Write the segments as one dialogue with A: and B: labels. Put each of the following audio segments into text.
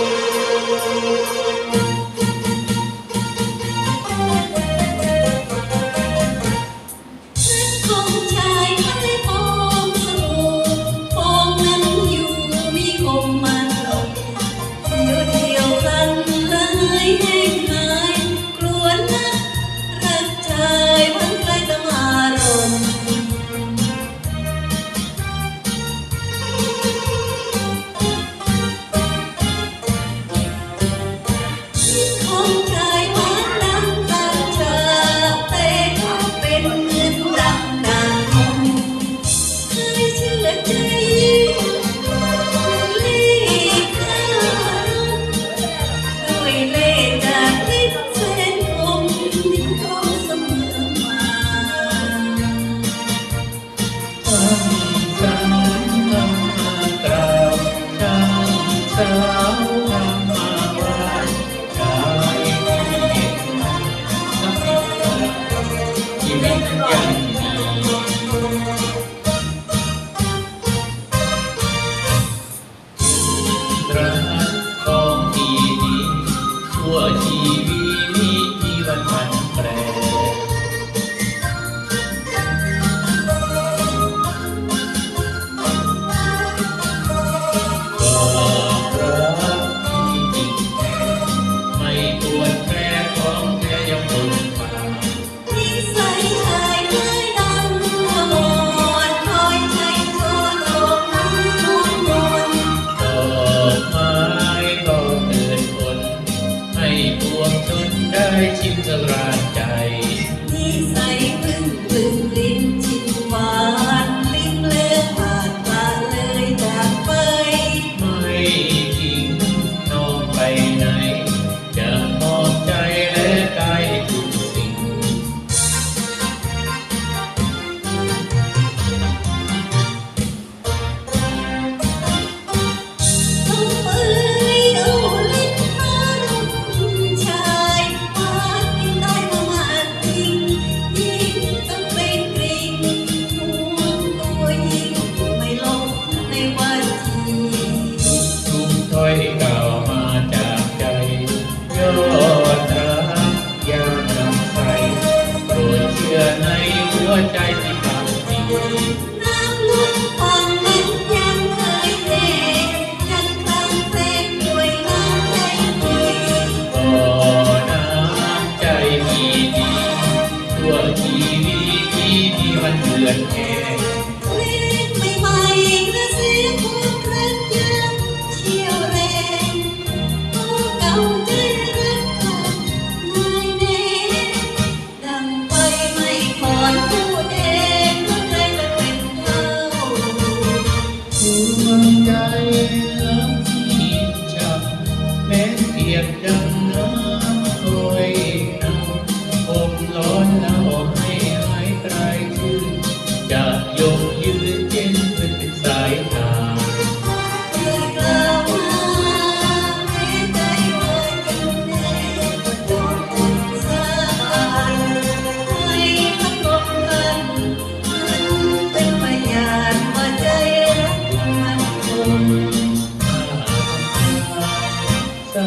A: Música ปวงชนได้ชิมส
B: ลาด
A: ใจที่
B: ใส่
A: คือ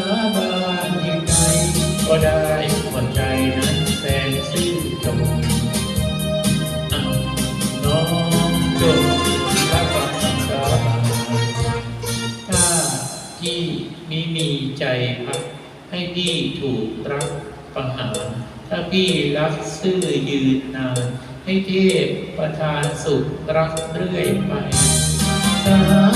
A: า
B: บา
A: นยังไง
B: ก็ได้หัวใจ
A: นั้นแสน
B: ชื่น
A: ชมน้องจ
B: งรับคำสา
A: บาน
B: ถ้าพี่ไม่มีใจพัก ให้พี่ถูกรักประหาร ถ้าพี่รักซื่อยืนนาน ให้เทพประทานสุขรักเรื่อยไปสา